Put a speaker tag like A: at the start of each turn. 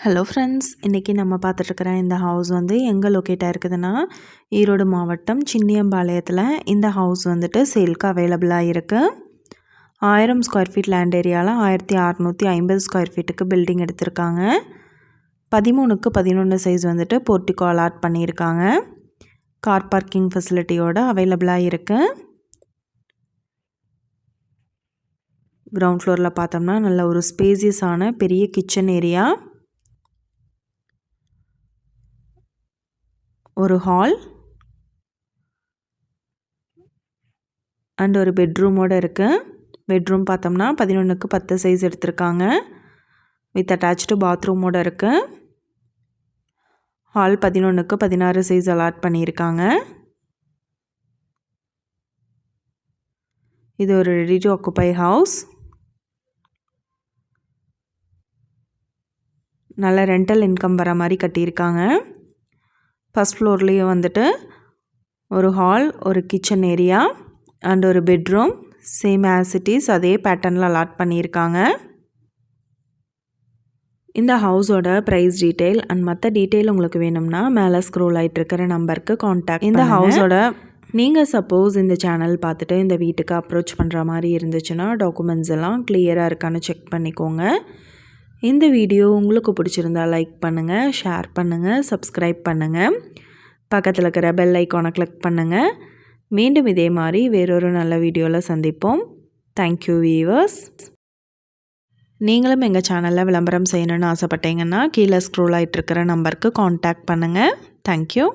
A: Hello friends இன்றைக்கி நம்ம பார்த்துட்ருக்குற இந்த ஹவுஸ் வந்து எங்கே லொக்கேட்டாக இருக்குதுன்னா ஈரோடு மாவட்டம் சின்னியம்பாளையத்தில் இந்த ஹவுஸ் வந்துட்டு சேல்க்கு அவைலபிளாக இருக்குது ஆயிரம் ஸ்கொயர் ஃபீட் லேண்ட் ஏரியாவில் ஆயிரத்தி அறநூற்றி ஐம்பது ஸ்கொயர் ஃபீட்டுக்கு பில்டிங் எடுத்திருக்காங்க. பதிமூணுக்கு பதினொன்று சைஸ் வந்துட்டு போர்ட்டிகோ அலாட் பண்ணியிருக்காங்க. கார் பார்க்கிங் ஃபெசிலிட்டியோடு அவைலபிளாக இருக்குது கிரவுண்ட் ஃப்ளோரில் பார்த்தோம்னா நல்ல ஒரு ஸ்பேசியஸான பெரிய கிச்சன் ஏரியா ஒரு ஹால் அண்ட் ஒரு பெட்ரூமோடு இருக்குது பெட்ரூம் பார்த்தோம்னா பதினொன்றுக்கு பத்து சைஸ் எடுத்திருக்காங்க. வித் அட்டாச்சு பாத்ரூமோடு இருக்குது ஹால் பதினொன்றுக்கு பதினாறு சைஸ் அலாட் பண்ணியிருக்காங்க. இது ஒரு ரெடி டு ஆக்குப்பை ஹவுஸ் நல்ல ரெண்டல் இன்கம் வர மாதிரி கட்டியிருக்காங்க. ஃபஸ்ட் ஃப்ளோர்லேயும் வந்துட்டு ஒரு ஹால் ஒரு கிச்சன் ஏரியா அண்ட் ஒரு bedroom same as it is அதே பேட்டர்னில் அலாட் பண்ணியிருக்காங்க. இந்த ஹவுஸோட ப்ரைஸ் டீட்டெயில் அண்ட் மற்ற டீட்டெயில் உங்களுக்கு வேணும்னா மேலே ஸ்க்ரோல் ஆகிட்டு இருக்கிற நம்பருக்கு காண்டாக்ட் இந்த ஹவுஸோட நீங்கள் சப்போஸ் இந்த சேனல் பார்த்துட்டு இந்த வீட்டுக்கு அப்ரோச் பண்ணுற மாதிரி இருந்துச்சுன்னா டாக்குமெண்ட்ஸ் எல்லாம் கிளியராக இருக்கான்னு செக் பண்ணிக்கோங்க. இந்த வீடியோ உங்களுக்கு பிடிச்சிருந்தா லைக் பண்ணுங்கள் ஷேர் பண்ணுங்கள் சப்ஸ்கிரைப் பண்ணுங்கள் பக்கத்தில் இருக்கிற பெல் ஐக்கானை கிளிக் பண்ணுங்கள் மீண்டும் இதே மாதிரி வேறொரு நல்ல வீடியோவில் சந்திப்போம். தேங்க்யூ வீவர்ஸ் நீங்களும் எங்கள் சேனலில் விளம்பரம் செய்யணுன்னு ஆசைப்பட்டீங்கன்னா கீழே ஸ்க்ரோல் ஆகிட்டுருக்கிற நம்பருக்கு காண்டாக்ட் பண்ணுங்கள் தேங்க்யூ